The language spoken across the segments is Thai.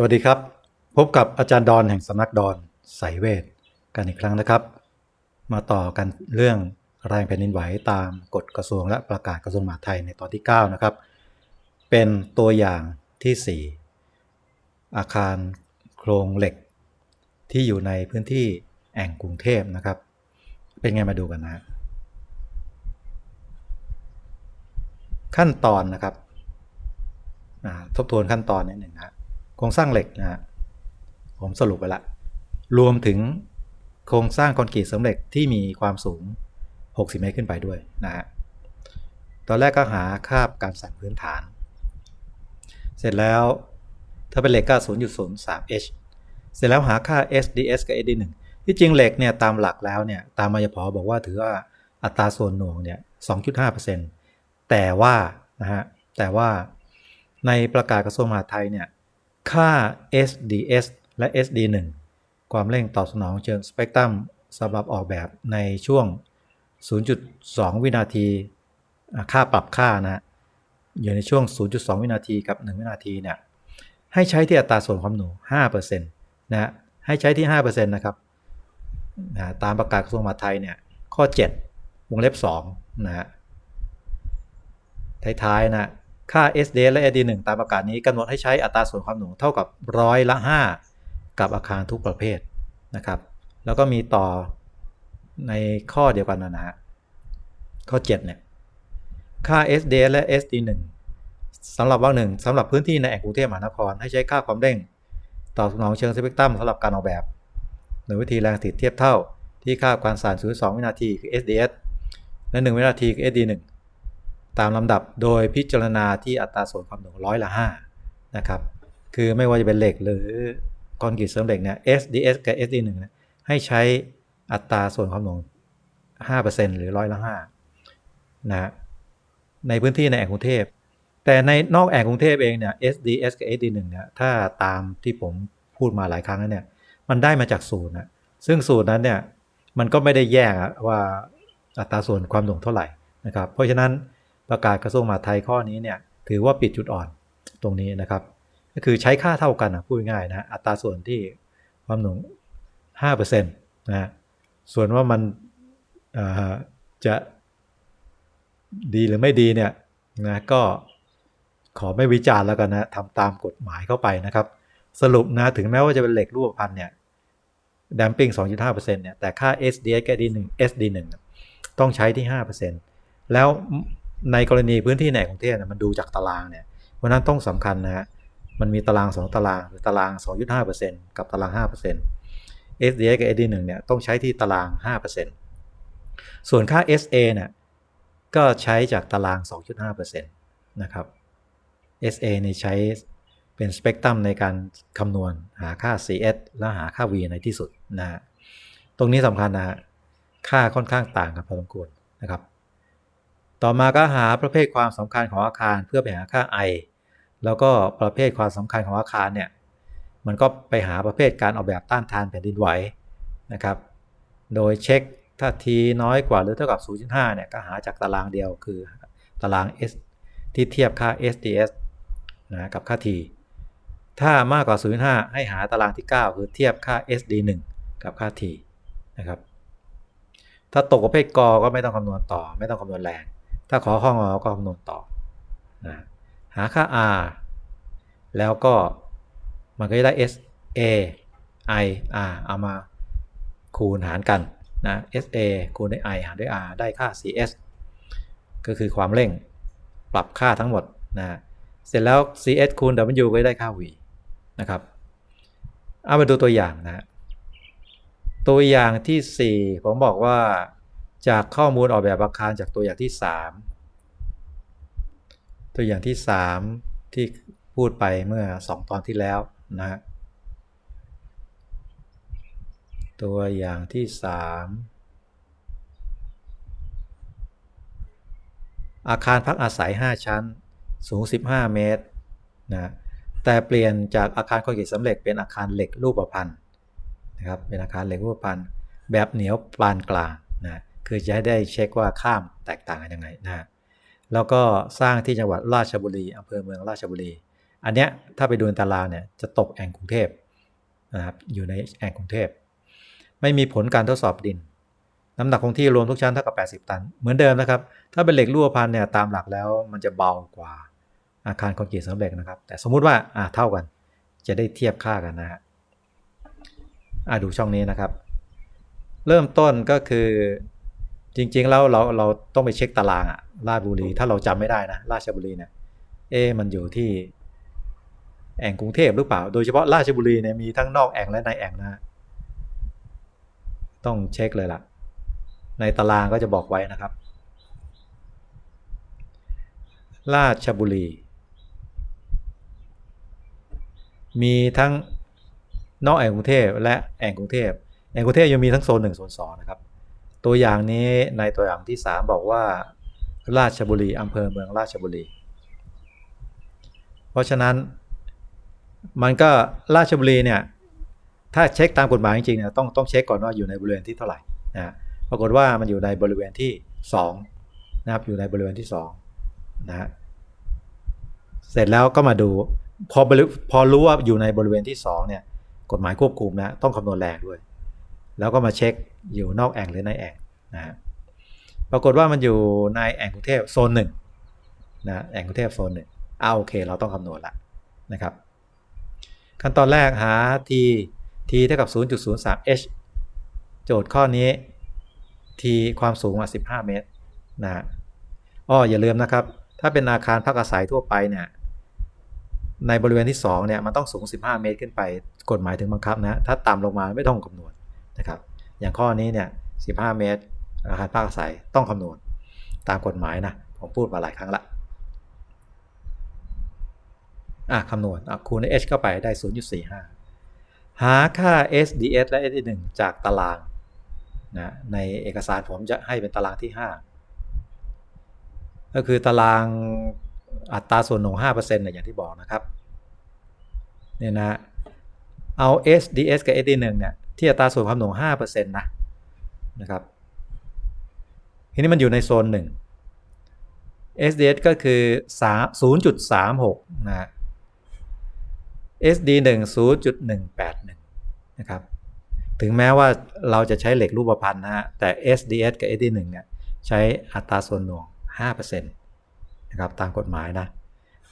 สวัสดีครับ พบกับอาจารย์ดอนแห่งสำนักดอนสายเวทกันอีกครั้งนะครับ มาต่อกันเรื่องแรงแผ่นดินไหวตามกฎกระทรวงและประกาศกระทรวงมหาดไทยในตอนที่ 9 นะครับ เป็นตัวอย่างที่ 4 อาคารโครงเหล็ก ที่อยู่ในพื้นที่แอ่งกรุงเทพนะครับ เป็นไงมาดูกันนะขั้นตอนนะครับทบทวนขั้นตอนนิดหนึ่งนะฮะ โครงสร้างเหล็กนะฮะผมสรุปไปละรวมถึงโครงสร้างคอนกรีตเสริมเหล็กที่มีความสูง 60 เมตรขึ้นไปด้วยนะฮะตอนแรกก็หาคาบการสั่นพื้นฐาน เสร็จแล้วถ้าเป็นเหล็กก็ 0.03 h เสร็จแล้วหาค่า SDS กับ SD1 ที่จริงเหล็กเนี่ยตามหลักแล้วเนี่ยตามมายพอบอกว่าถือว่าอัตราส่วนหน่วงเนี่ย2.5%แต่ว่านะฮะแต่ว่าในประกาศกระทรวงมหาดไทยเนี่ย ค่า SDS และ SD1 ความเร่งตอบสนองเชิงสเปกตรัมสำหรับออกแบบในช่วง 0.2 วินาที ค่าปรับค่านะอยู่ในช่วง 0.2 วินาทีกับ 1 วินาทีเนี่ยให้ใช้ที่อัตราส่วนความหน่วง5%นะฮะให้ใช้ที่ 5%นะครับนะตามประกาศกระทรวงมหาดไทยเนี่ยข้อ 7 วงเล็บ2นะฮะท้ายๆนะ ค่า SD และ SD1 ตามประกาศนี้กำหนดให้ใช้อัตราส่วนความหน่วงเท่ากับร้อยละ 5 กับอาคารทุกประเภทนะครับ แล้วก็มีต่อในข้อเดียวกันนะฮะข้อ 7 เนี่ย ค่า SD และ SD1 สำหรับวรรคหนึ่งสำหรับพื้นที่ในแอ่งกรุงเทพมหานคร ให้ใช้ค่าความเร่ง ต่อสนองเชิงสเปกตรัมสำหรับการออกแบบโดยวิธีแรงติดเทียบเท่าที่ค่าการสั่น02 วินาทีคือ SDS และ 1 วินาทีคือ SD1 ตามลำดับโดยพิจารณาที่อัตราส่วนความหน่วงร้อยละ5นะครับคือไม่ว่าจะเป็นเหล็กหรือคอนกรีตเสริมเหล็กเนี่ย SDS กับ SD1 นี่ยให้ใช้อัตราส่วนความหน่วง 5%หรือร้อยละ5นะในพื้นที่ในแอ่งกรุงเทพ แต่ในนอกแอ่งกรุงเทพเองเนี่ย SDS กับ SD1 เนี่ยถ้าตามที่ผมพูดมาหลายครั้งแล้วเนี่ยมันได้มาจากสูตรนะซึ่งสูตรนั้นเนี่ยมันก็ไม่ได้แยกว่าอัตราส่วนความหน่วงเท่าไหร่นะครับเพราะฉะนั้น ประกาศกระทรวงมหาดไทยข้อนี้เนี่ยถือว่าปิดจุดอ่อนตรงนี้นะครับ ก็คือใช้ค่าเท่ากันนะพูดง่ายนะอัตราส่วนที่ความหน่วง5%นะส่วนว่ามันจะดีหรือไม่ดีเนี่ยนะก็ขอไม่วิจารณ์แล้วกันนะทำตามกฎหมายเข้าไปนะครับ สรุปนะถึงแม้ว่าจะเป็นเหล็กรูปพันเนี่ยดัมปิ้ง2.5%เนี่ยแต่ค่า SDS กับ D1 SD1 ต้องใช้ที่ 5%แล้ว ในกรณีพื้นที่ในกรุงเทพเนี่ยมันดูจากตารางเนี่ยเพราะนั้นต้องสำคัญนะฮะมันมีตาราง 2 ตารางคือตาราง 2.5%กับตาราง 5% SDS กับ SD1 เนี่ยต้องใช้ที่ตาราง 5%ส่วนค่า SA เนี่ยก็ใช้จากตาราง 2.5%นะครับ SA นี่ใช้เป็นสเปกตรัมในการคำนวณหาค่า CS และหาค่า V ในที่สุดนะฮะตรงนี้สำคัญนะฮะค่าค่อนข้างต่างกันพอสมควรนะครับ ต่อมาก็หาประเภทความสำคัญของอาคารเพื่อไปหาค่า I แล้วก็ประเภทความสำคัญของอาคารเนี่ยมันก็ไปหาประเภทการออกแบบต้านทานแผ่นดินไหวนะครับ โดยเช็คถ้า t น้อยกว่าหรือเท่ากับ 0.5 เนี่ยก็หาจากตารางเดียวคือตาราง S ที่เทียบค่า SDS นะกับค่า t ถ้ามากกว่า 0.5 ให้หาตารางที่ 9 คือเทียบค่า SD1 กับค่า t นะครับ ถ้าตกประเภทกอก็ไม่ต้องคำนวณต่อ ไม่ต้องคำนวณแรง ถ้าขอข้องอก็คำนวณต่อนะหาค่า r แล้วก็มันก็จะได้ S A I R เอามาคูณหารกันนะ S A คูณด้วย I หารด้วย R ได้ค่า CS ก็คือความเร่งปรับค่าทั้งหมดนะเสร็จแล้ว CS คูณ W ก็ได้ค่า V นะครับเอามาดูตัวอย่างนะตัวอย่างที่ 4 ผมบอกว่า จากข้อมูลออกแบบอาคารจากตัวอย่างที่ 3 ตัวอย่างที่ 3 ที่พูดไปเมื่อ 2 ตอนที่แล้วนะฮะตัวอย่างที่ 3 อาคารพักอาศัย 5 ชั้น สูง 15 เมตรนะแต่เปลี่ยนจากอาคารคอนกรีตสำเร็จเป็นอาคารเหล็กรูปพันธ์นะครับเป็นอาคารเหล็กรูปพันธ์แบบเหนียวปานกลางนะ คือจะให้ได้เช็คว่าข้ามแตกต่างกันยังไงนะแล้วก็สร้างที่จังหวัดราชบุรีอำเภอเมืองราชบุรี อันเนี้ยถ้าไปดูในตารางเนี่ยจะตกแอ่งกรุงเทพนะครับอยู่ในแอ่งกรุงเทพ ไม่มีผลการทดสอบดิน น้ำหนักคงที่รวมทุกชั้นเท่ากับ 80 ตัน เหมือนเดิมนะครับ ถ้าเป็นเหล็กรูปพันเนี่ยตามหลักแล้วมันจะเบากว่าอาคารคอนกรีตเสริมเหล็กนะครับ แต่สมมุติว่าอ่าเท่ากัน จะได้เทียบค่ากันนะฮะอ่าดูช่องนี้นะครับ เริ่มต้นก็คือ จริง ๆ แล้วเราเราต้องไปเช็คตารางอะราชบุรี ถ้าเราจำไม่ได้นะราชบุรีเนี่ยเอะมันอยู่ที่ แอ่งกรุงเทพหรือเปล่า โดยเฉพาะราชบุรีเนี่ยมีทั้งนอกแอ่งและในแอ่งนะฮะต้องเช็คเลยล่ะ ในตารางก็จะบอกไว้นะครับ ราชบุรี มีทั้งนอกแอ่งกรุงเทพและแอ่งกรุงเทพแอ่งกรุงเทพยังมีทั้งโซนหนึ่งโซนสองนะครับ ตัวอย่างนี้ในตัวอย่างที่ 3 บอกว่า ราชบุรีอำเภอเมืองราชบุรี เพราะฉะนั้นมันก็ราชบุรีเนี่ยถ้าเช็คตามกฎหมายจริงๆเนี่ยต้องต้องเช็คก่อนว่าอยู่ในบริเวณที่เท่าไหร่นะปรากฏว่ามันอยู่ในบริเวณที่2นะครับอยู่ในบริเวณที่2นะฮะเสร็จแล้วก็มาดูพอบริพอรู้ว่าอยู่ในบริเวณที่2เนี่ยกฎหมายควบคุมนะต้องคำนวณแรงด้วย แล้วก็มาเช็คอยู่นอกแอ่งหรือในแอ่งนะฮะปรากฏว่ามันอยู่ในแอ่งกรุงเทพโซนหนึ่งนะแอ่งกรุงเทพโซนหนึ่งอ่าโอเค เราต้องคำนวณละนะครับ ขั้นตอนแรกหา t t เท่ากับ 0.03 h โจทย์ข้อนี้ t ความสูงมา15 เมตรนะอ้ออย่าลืมนะครับ ถ้าเป็นอาคารพักอาศัยทั่วไปเนี่ยในบริเวณที่2เนี่ยมันต้องสูง 15 เมตรขึ้นไป กฎหมายถึงบังคับนะ ถ้าต่ำลงมาไม่ต้องคำนวณ นะครับ อย่างข้อนี้เนี่ย 15 เมตร อาคารพักอาศัยต้องคำนวณตามกฎหมายนะ ผมพูดมาหลายครั้งละอะคำนวณอะคูณใน h เข้าไปได้ 0.45 หาค่า SDS และ SD1 จากตารางนะในเอกสารผมจะให้เป็นตารางที่ 5 ก็คือตารางอัตราส่วนหน่วง5%เนี่ยอย่างที่บอกนะครับเนี่ยนะเอา SDS กับ SD1 เนี่ย ที่อัตราส่วนความหน่วง5%นะนะครับทีนี้มันอยู่ในโซน 1 SDS ก็คือ 0.36 นะ SD 1 0.181 นะครับ ถึงแม้ว่าเราจะใช้เหล็กรูปพรรณนะฮะ แต่ SDS กับ SD 1เนี่ยใช้อัตราส่วนหน่วง 5%นะครับ ตามกฎหมายนะ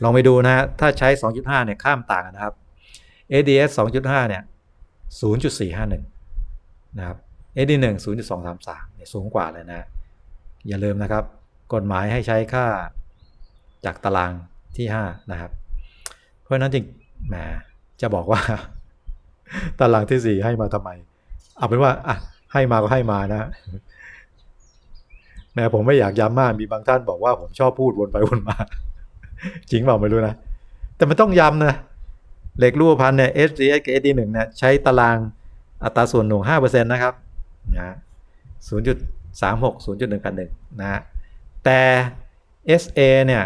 ลองไปดูนะถ้าใช้ 2.5 เนี่ยข้ามต่างกันนะครับ ADS 2.5 เนี่ย 0.451 นะครับ SD 1 0.233เนี่ยสูงกว่าเลยนะ อย่าลืมนะครับ กฎหมายให้ใช้ค่าจากตารางที่ 5 นะครับ เพราะนั้นจริงแหมจะบอกว่า ตารางที่สี่ให้มาทำไม เอาเป็นว่าอะให้มาก็ให้มานะแหมผมไม่อยากย้ำมากมีบางท่านบอกว่าผมชอบพูดวนไปวนมา จริงเปล่าไม่รู้นะ แต่มันต้องย้ำนะ เหล็กรูปพันเนี่ย S C S กับ S D หนึ่งเนี่ยใช้ตารางอัตราส่วนหน่วงห้าเปอร์เซ็นะครับนะศูนย์จุดสามหกศูนย์จุดหนึ่งพันหนึ่งนะแต่ S A เนี่ย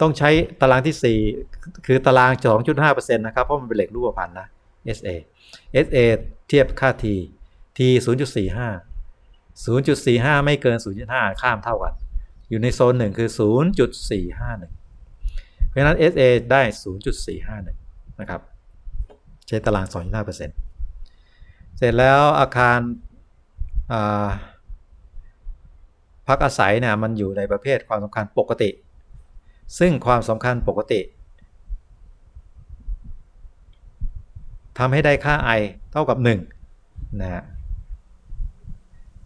ต้องใช้ตารางที่ 4 คือตาราง 2.5%นะครับ เพราะมันเป็นเหล็กรูปพรรณนะ SA SA เทียบค่า T T 0.45 0.45 ไม่เกิน 0.5 ข้ามเท่ากัน อยู่ในโซน 1 คือ 0.451 เพราะฉะนั้น SA ได้ 0.451 นะครับ ใช้ตาราง 2.5%เสร็จแล้วอาคารพักอาศัยเนี่ยมันอยู่ในประเภทความสำคัญปกติ ซึ่งความสำคัญปกติทำให้ได้ค่า i เท่ากับ 1 นะฮะ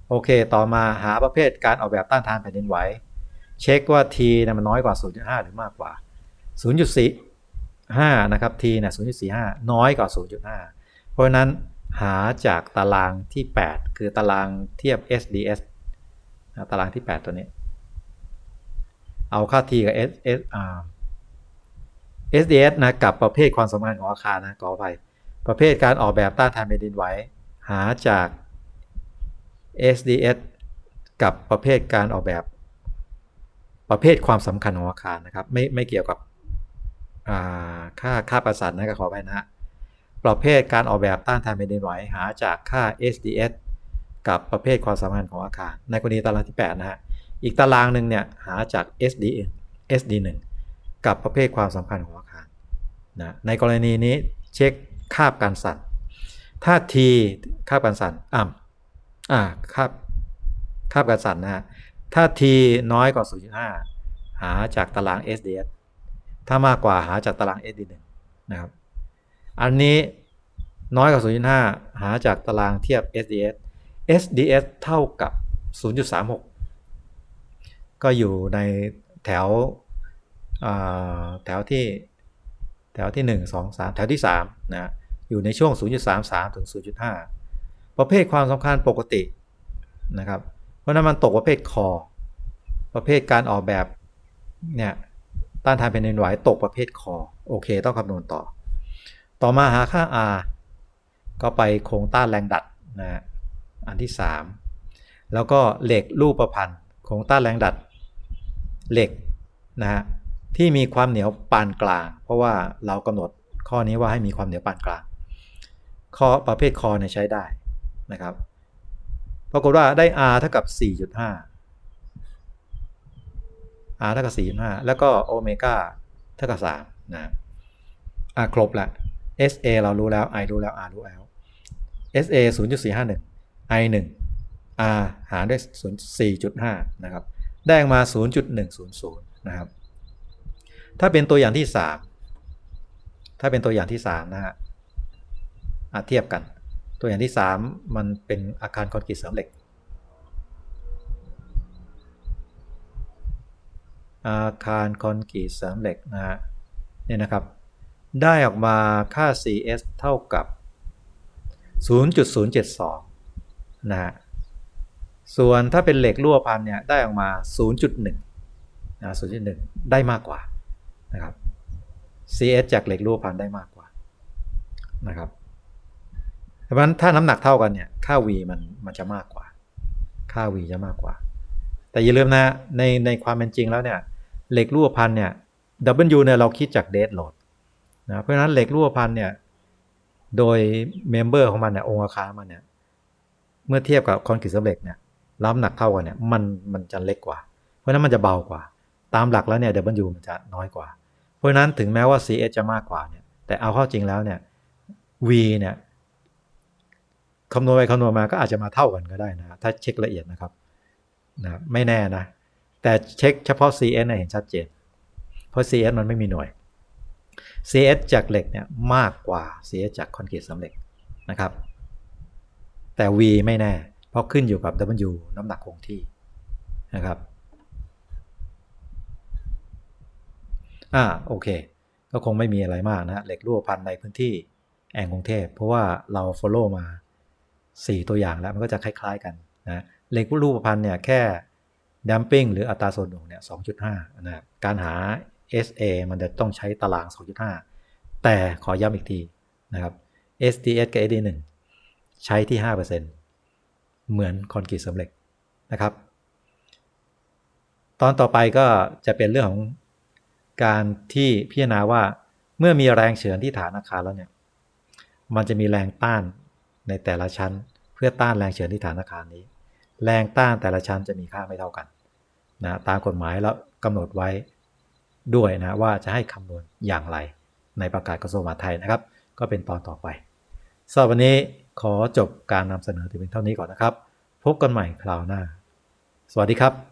โอเค ต่อมาหาประเภทการออกแบบต้านทานแผ่นดินไหว เช็คว่า t นะมันน้อยกว่า 0.5 หรือมากกว่า 0.4 0.5 นะครับ t นะ0.45 น้อยกว่า 0.5 เพราะฉะนั้นหาจากตารางที่ 8 คือตารางเทียบ SDS ตารางที่ 8 ตัวนี้ เอาค่า t กับ s s r SDS นะกับประเภทความสำคัญของอาคารนะขอไปประเภทการออกแบบต้านทานแผ่นดินไหวหาจาก SDS กับประเภทการออกแบบ ประเภทความสำคัญของอาคารนะครับ ไม่ไม่เกี่ยวกับ ค่าค่าประสานนะก็ขอไปนะประเภทการออกแบบต้านทานแผ่นดินไหวหาจากค่า SDS กับประเภทความสำคัญของอาคาร ในกรณีตารางที่ 8 นะฮะ อีกตารางหนึ่งเนี่ยหาจาก SD SD1 กับประเภทความสำคัญของอาคารนะในกรณีนี้เช็คคาบการสั่น ถ้า T คาบการสั่นอ่ำอ่าคาบคาบการสั่นนะฮะ ถ้า T น้อยกว่า 0.5 หาจากตาราง SDS ถ้ามากกว่าหาจากตาราง SD1 นะครับ อันนี้น้อยกว่า 0.5 หาจากตารางเทียบ SDS SDS เท่ากับ 0.36 ก็อยู่ในแถวแถวที่แถวที่ 1 2 3 แถวที่3นะอยู่ในช่วง 0.33 ถึง 0.5 ประเภทความสำคัญปกตินะครับ เพราะนั้นมันตกประเภทคอ ประเภทการออกแบบเนี่ย ต้านทานแผ่นดินไหวตกประเภทคอโอเค ต้องคำนวณต่อ ต่อมาหาค่า R ก็ไปโครงต้านแรงดัดนะฮะอันที่ 3 แล้วก็เหล็กรูปประพันธ์โครงต้านแรงดัดเหล็กนะฮะที่มีความเหนียวปานกลาง เพราะว่าเรากำหนดข้อนี้ว่าให้มีความเหนียวปานกลาง ข้อประเภทคอเนี่ยใช้ได้นะครับปรากฏว่าได้ R เท่ากับ 4.5 R เท่ากับ4.5แล้วก็โอเมก้าเท่ากับ3นะอะครบละ SA เรารู้แล้ว I รู้แล้ว R รู้แล้ว SA 0.451 I 1 R หารด้วย4.5นะครับ ได้มา 0.100 นะครับ ถ้าเป็นตัวอย่างที่ 3 ถ้าเป็นตัวอย่างที่ 3 นะฮะอะเทียบกัน ตัวอย่างที่ 3 มันเป็นอาคารคอนกรีตเสริมเหล็ก อาคารคอนกรีตเสริมเหล็กนะฮะเนี่ยนะครับ ได้ออกมาค่า CS เท่ากับ 0.072 นะฮะส่วนถ้าเป็นเหล็กรั่วพันเนี่ยได้ออกมา 0.1นะ0.1 ได้มากกว่านะครับ CS จากเหล็กรั่วพันได้มากกว่านะครับเพราะฉะนั้นถ้าน้ำหนักเท่ากันเนี่ยค่า V มันมันจะมากกว่า ค่า V จะมากกว่า แต่อย่าลืมนะในในความเป็นจริงแล้วเนี่ย เหล็กรั่วพันเนี่ย W เนี่ยเราคิดจากเดดโหลดนะเพราะฉะนั้นเหล็กรั่วพันเนี่ย โดยเมมเบอร์ของมันเนี่ยองค์อาคารมันเนี่ย เมื่อเทียบกับคอนกรีตเสริมเหล็กเนี่ยรับหนักเท่ากันเนี่ยมันมันจะเล็กกว่า เพราะฉะนั้นมันจะเบากว่า ตามหลักแล้วเนี่ย W มันจะน้อยกว่า เพราะฉะนั้นถึงแม้ว่า CS จะมากกว่าเนี่ยแต่เอาเข้าจริงแล้วเนี่ย V เนี่ยคำนวณไปคำนวณมาก็อาจจะมาเท่ากันก็ได้นะ ถ้าเช็คละเอียดนะครับนะไม่แน่นะ แต่เช็คเฉพาะ CS เนี่ยเห็นชัดเจน เพราะ CS มันไม่มีหน่วย CS จากเหล็กเนี่ยมากกว่า CS จากคอนกรีตสำเร็จนะครับ แต่ V ไม่แน่ เพราะขึ้นอยู่กับ W น้ำหนักคงที่นะครับอ่าโอเค ก็คงไม่มีอะไรมากนะเหล็กรั่วพันในพื้นที่แอ่งกรุงเทพ เพราะว่าเรา follow มา 4 ตัวอย่างแล้วมันก็จะคล้าย ๆ กันนะเหล็กรูปพันเนี่ยแค่ damping หรืออัตราส่วนหน่วงเนี่ย2.5นะการหา SA มันจะต้องใช้ตาราง 2.5 แต่ขอย้ำอีกทีนะครับ SDS กับ SD1 ใช้ที่ 5%เหมือนคอนกรีตสำเร็จนะครับ ตอนต่อไปก็จะเป็นเรื่องของการที่พิจารณาว่าเมื่อมีแรงเฉือนที่ฐานอาคารแล้วเนี่ยมันจะมีแรงต้านในแต่ละชั้น เพื่อต้านแรงเฉือนที่ฐานอาคารนี้ แรงต้านแต่ละชั้นจะมีค่าไม่เท่ากันนะตามกฎหมายแล้วกำหนดไว้ด้วยนะว่าจะให้คำนวณอย่างไร ในประกาศกระทรวงมหาดไทยนะครับ ก็เป็นตอนต่อไปสำหรับวันนี้ขอจบการนำเสนอถึงเพียงเท่านี้ก่อนนะครับ พบกันใหม่คราวหน้า สวัสดีครับ